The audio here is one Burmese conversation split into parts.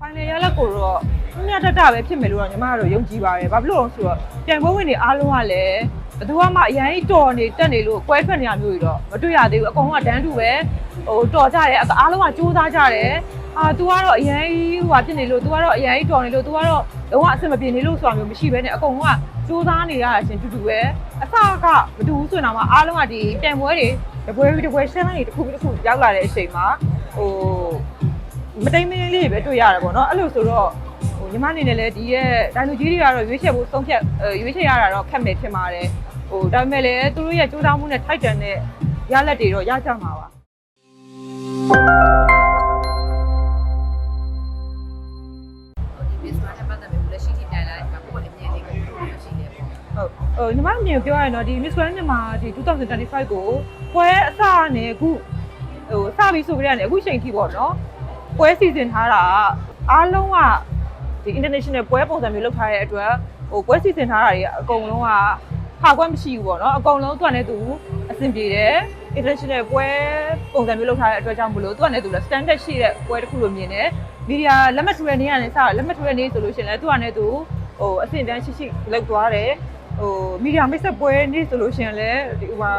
ဖိုင်နယ်ရလက်ကိုတော့မြတ်တတပဲဖြစ်မယ်လို့တော့ညီမကတော့ယုံကြည်ပါတယ်ဘာဖြစ်လို့လဲဆိုတော့ပြိုင်ပွဲဝင်တွေအားလုံးကလည်းဘယ်သူမှအရင်တော်နေတက်နေလို့ကွဲထွက်နေရမျိုးတွေတော့မတွေ့ရသေးဘူးအကုန်လုံးကတန်းတူပဲဟိုတော်ကြတယ်အားလုံးကစူးစမ်းကြတယ်အာ तू ကတော့အရင်ဟိုဟာဖြစ်နေလို့ तू ကတော့အရင်တော်နေလို့ तू ကတော့လုံးဝအဆင်မပြေနေလို့ဆိုတာမျိုးမရှိဘဲနဲ့အကုန်လုံးကစူးစမ်းနေရတာချင်းတူတူပဲအစကမတူဘူးဆိုရင်တော့မှအားလုံးကဒီပြိုင်ပွဲတွေတပွဲပြီးတပွဲရှင်းလိုက်တစ်ခုပြီးတစ်ခုရောက်လာတဲ့အချိန်မှာဟို မတိမ်မင်းလေးတွေပဲတွေ့ရတယ်ပေါ့နော်အဲ့လိုဆိုတော့ဟိုညီမအနေနဲ့လည်းဒီရဲ့ဒိုင်လူကြီးတွေကတော့ရွေးချယ်ဖို့ဆုံးဖြတ်အဲရွေးချယ်ရတာတော့ခက်မယ်ထင်ပါတယ်ဟိုဒါပေမဲ့လည်းသူတို့ရဲ့ကြိုးစားမှုနဲ့ထိုက်တန်တဲ့ရလက်တွေတော့ရကြမှာပါဒီ business နဲ့ပတ်သက်ပြီးလက်ရှိထိတိုင်လာတဲ့အခါကိုယ့်အမြင်လေးကိုပြောရှိနေပေါ့ဟုတ်ဟိုညီမအမြင်ကိုပြောရရင်တော့ဒီ Miss Grand မြန်မာဒီ2025ကိုပွဲအစနဲ့အခုဟိုစပြီးဆိုကြရတယ်အခုချိန်ထိပေါ့နော် ပွဲစီစဉ်ထားတာအားလုံးကဒီ international ပွဲပုံစံမျိုးလုပ်ထားတဲ့အတွက်ဟိုပွဲစီစဉ်ထားတာတွေအကုန်လုံးကဟာကွက်မရှိဘူးပေါ့နော်အကုန်လုံးသူကလည်းသူအဆင်ပြေတယ် international ပွဲပုံစံမျိုးလုပ်ထားတဲ့အတွက်ကြောင့်မလို့သူကလည်းသူလည်း standard ရှိတဲ့ပွဲတစ်ခုလိုမြင်တယ်မီဒီယာလက်မှတ်ထိုးတဲ့နေ့ကနေစလက်မှတ်ထိုးတဲ့နေ့ဆိုလို့ရှိရင်လည်းသူကလည်းသူဟိုအဆင့်တန်းရှိရှိလုပ်သွားတယ် ဟိုမီဒီယာမိတ်ဆက်ပွဲနေ့ဆိုလို့ရှိရင်လည်းဒီဟိုမှာ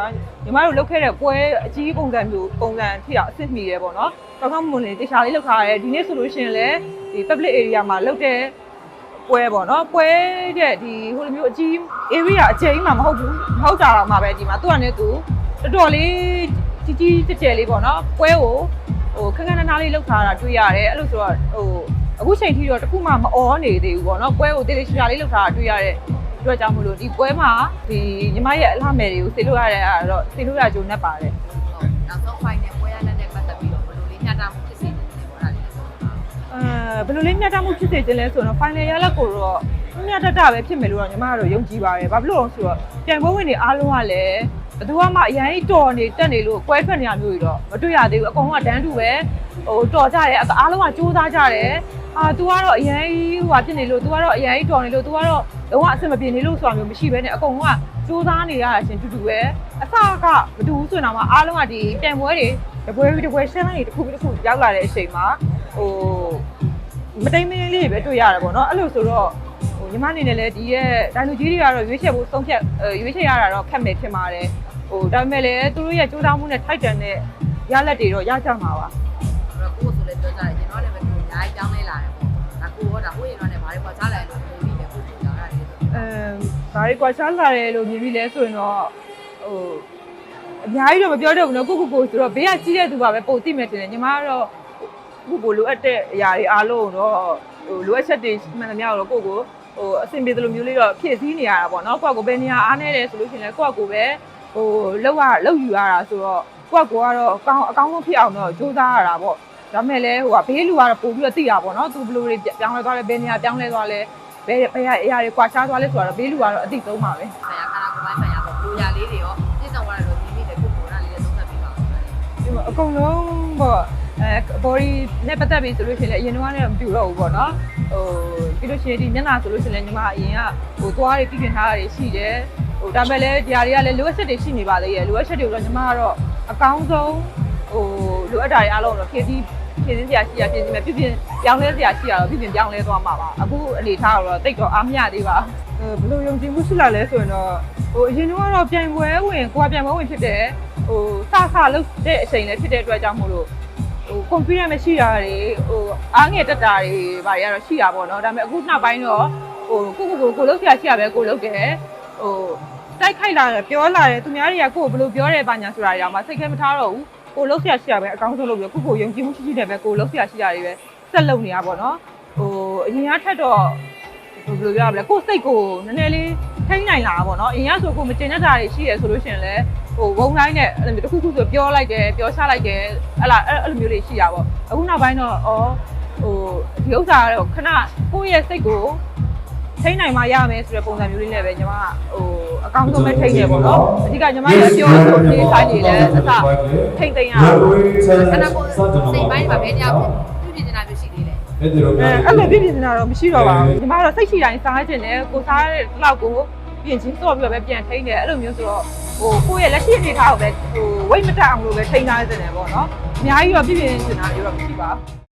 ညီမတို့လုပ်ခဲ့တဲ့ပွဲအကြီးပုံစံမျိုးပုံစံထိအောင်အဆင့်မီတယ်ပေါ့နော်။ကောင်းကောင်းမွန်နေတခြားလေးလုပ်ထားရတယ်ဒီနေ့ဆိုလို့ရှိရင်လည်းဒီ public area မှာလုပ်တဲ့ပွဲပေါ့နော်ပွဲတဲ့ဒီဟိုလိုမျိုးအကြီး area အကျဉ်းမှာမဟုတ်ဘူးမဟုတ်တာတော့မှပဲဒီမှာသူကလည်းသူတော်တော်လေးကြီးကြီးကျယ်ကျယ်လေးပေါ့နော်ပွဲကိုဟိုခက်ခက်နားနားလေးလုပ်ထားတာတွေ့ရတယ်အဲ့လိုဆိုတော့ဟိုအခုချိန်ထိတော့တခုမှမအောနေသေးဘူးပေါ့နော်ပွဲကိုတေးလေးရှာလေးလုပ်ထားတာတွေ့ရတဲ့ အတွက်ကြောင့်မလို့ဒီပွဲမှာဒီညီမရဲ့အလှမယ်တွေကိုဆေးလို့ရတဲ့အဲ့တော့ဆေးလို့ရကြုံနဲ့ပါတယ်ဟုတ်နောက်ဆုံး final ပွဲရတဲ့နဲ့ပတ်သက်ပြီးတော့ဘယ်လိုလေးညှတာမှုဖြစ်စေတယ်ပေါ့အဲ့ဒါလေးပြောပါအဲဘယ်လိုလေးမျှတမှုဖြစ်စေခြင်းလဲဆိုတော့ final ရလက်ကိုတော့မျှတတပဲဖြစ်မယ်လို့တော့ညီမကတော့ယုံကြည်ပါတယ်ဘာဖြစ်လို့လဲဆိုတော့ပြိုင်ပွဲဝင်တွေအားလုံးကလည်းဘယ်သူမှအရင်တော်နေတက်နေလို့ကွဲထွက်နေရမျိုးတွေတော့မတွေ့ရသေးဘူးအကုန်လုံးကတန်းတူပဲဟိုတော်ကြတယ်အားလုံးကစူးစမ်းကြတယ် အာ तू ကတော့အရင်ဟိုဟာဖြစ်နေလို့ तू ကတော့အရင်တော်နေလို့ तू ကတော့လုံးဝအဆင်မပြေနေလို့ဆိုတာမျိုးမရှိဘဲနဲ့အကုန်လုံးကစူးစမ်းနေရတာချင်းတူတူပဲအစကမတူဘူးဆိုရင်တော့မှအားလုံးကဒီပြိုင်ပွဲတွေတပွဲပြီးတပွဲရှင်းလိုက်တစ်ခုပြီးတစ်ခုရောက်လာတဲ့အချိန်မှာဟို မတိမ်မင်းလေးတွေပဲတွေ့ရတယ်ပေါ့နော်အဲ့လိုဆိုတော့ဟိုညီမအနေနဲ့လည်းဒီရဲ့ဒိုင်လူကြီးတွေကတော့ရွေးချယ်ဖို့ဆုံးဖြတ်အဲရွေးချယ်ရတာတော့ခက်မယ်ထင်ပါတယ်ဟိုဒါပေမဲ့လည်းသူတို့ရဲ့ကြိုးစားမှုနဲ့ထိုက်တန်တဲ့ရလက်တွေတော့ရကြမှာပါ အဲ့တော့ကိုယ်ဆိုလည်းပြောကြတယ်ကျွန်တော်လည်းပဲ ကိုယ်ညားကြောင်းလေးလာတယ်ပေါ့ဒါကိုရောဒါဟိုရင်တော့လည်းဘာတွေပေါ်ချလာတယ်လို့ပြောပြီးတယ်ကိုယ်ပြောကြတာလေအဲဘာတွေကွာခြားလာတယ်လို့မြင်ပြီးလဲဆိုရင်တော့ဟိုအများကြီးတော့မပြောတော့ဘူးနော်ကိုကိုကိုဆိုတော့ဘေးကကြီးတဲ့သူပါပဲပိုသိမယ်ထင်တယ်ညီမကတော့ကိုကိုလိုအပ်တဲ့အရာတွေအားလုံးတော့ဟိုလိုအပ်ချက်တွေမှန်သမျှတော့ကိုကိုဟိုအဆင်ပြေတယ်လို့မျိုးလေးတော့ဖြည့်ဆည်းနေရတာပေါ့နော်ကိုကကိုဘယ်နေရာအားနေတယ်ဆိုလို့ရှိရင်လည်းကိုကကိုပဲဟိုလောက်ရလောက်ယူရတာဆိုတော့ကိုကကိုကတော့အကောင်းအကောင်းဆုံးဖြစ်အောင်တော့ကြိုးစားရတာပေါ့ ဒါမဲ့လည်းဟိုကဘေးလူကတော့ပို့ပြီးတော့သိတာပေါ့နော်သူဘယ်လိုတွေပြောင်းလဲသွားလဲဘယ်နေရာပြောင်းလဲသွားလဲဘယ်ဘယ်အရာတွေကွာခြားသွားလဲဆိုတော့ဘေးလူကတော့အသိဆုံးပါပဲဆရာခါကပိုင်းဆိုင်ရာပေါ့လူရလေးတွေရောပြည့်စုံသွားတယ်လို့မြင်မိတယ်ကိုယ်ကိုယ်ကလည်းသုံးသပ်ပြီးပါဦးဒီမှာအကုန်လုံးပေါ့အဲ body နဲ့ပတ်သက်ပြီးဆိုလို့ရှိရင်လည်းအရင်တော့လည်းမပြူတော့ဘူးပေါ့နော်ဟိုပြီးလို့ရှိရင်ဒီမျက်နှာဆိုလို့ရှိရင်လည်းညီမအရင်ကဟိုသွားတွေပြပြင်ထားတာတွေရှိတယ်ဟိုဒါပေမဲ့လည်းဒီဟာတွေကလည်းလိုအပ်ချက်တွေရှိနေပါသေးရဲ့လိုအပ်ချက်တွေကိုတော့ညီမကတော့အကောင်းဆုံး ဟိုလိုအပ်တာတွေအားလုံးတော့ဖြည့်ဆည်းဖြည့်ဆည်းစရာရှိရဖြည့်ဆည်းမယ်ပြပြင်ပြောင်းလဲစရာရှိရတော့ပြပြင်ပြောင်းလဲသွားမှာပါအခုအနေထားတော့တိတ်တော့အားမရသေးပါဘယ်လိုယုံကြည်မှုရှိလာလဲဆိုရင်တော့ဟိုအရင်ကတော့ပြိုင်ပွဲဝင်ကိုကပြိုင်ပွဲဝင်ဖြစ်တယ်ဟိုစစလုပ်တဲ့အချိန်လည်းဖြစ်တဲ့အတွက်ကြောင့်မို့လို့ဟို confidence မရှိတာတွေဟိုအားငယ်တက်တာတွေဘာတွေကတော့ရှိတာပေါ့နော်ဒါပေမဲ့အခုနောက်ပိုင်းတော့ဟိုကိုကိုကိုကိုလုံးဆရာရှိရပဲကိုလုံးတယ်ဟိုတိုက်ခိုက်လာတယ်ပြောလာတယ်သူများတွေကကိုကိုဘယ်လိုပြောတယ်ဘာညာဆိုတာတွေတော့မှစိတ်ခဲမထားတော့ဘူး ကိုလုံးဆရာရှိရပဲအကောင်းဆုံးလုပ်ပြီးကိုကိုယုံကြည်မှုရှိရှိတယ်ပဲကိုလုံးဆရာရှိရတွေပဲဆက်လုပ်နေရပါတော့ဟိုအရင်ကထက်တော့ဘယ်လိုပြောရမလဲကိုစိတ်ကိုနည်းနည်းလေးထိန်းနိုင်လာတာပေါ့နော်အရင်ကဆိုကိုမတင်တတ်တာတွေရှိရဆိုလို့ရှိရင်လည်းဟိုဝုံတိုင်းနဲ့အဲ့လိုမျိုးတစ်ခုခုဆိုပြောလိုက်တယ်ပြောချလိုက်တယ်အဲ့လားအဲ့လိုမျိုးတွေရှိတာပေါ့အခုနောက်ပိုင်းတော့ဩဟိုဒီဥစ္စာကတော့ခဏကိုယ့်ရဲ့စိတ်ကို ထိန်းနိုင်မှရမယ်ဆိုတဲ့ပုံစံမျိုးလေးနဲ့ပဲညီမကဟိုအကောင်းဆုံးပဲထိန်းတယ်ပေါ့နော်အဓိကညီမရဲ့အပြောဆိုဒီဆိုင်တွေလည်းအစထိန်းသိမ်းရအောင်ခဏကိုစိတ်ပိုင်းမှာဘယ်တရားပြည့်ပြည့်နေတာမျိုးရှိသေးလဲအဲအဲ့လိုပြည့်ပြည့်စင်တာတော့မရှိတော့ပါဘူးညီမကတော့စိတ်ရှိတိုင်းစားခြင်းနဲ့ကိုစားတဲ့လောက်ကိုပြင်ချင်းစော့ပြီးတော့ပဲပြန်ထိန်းတယ်အဲ့လိုမျိုးဆိုတော့ဟိုကိုယ့်ရဲ့လက်ရှိအနေထားကိုပဲဟိုဝိတ်မတက်အောင်လို့ပဲထိန်းထားနေတယ်ပေါ့နော်အများကြီးတော့ပြည့်ပြည့်စင်တာမျိုးတော့မရှိပါဘူး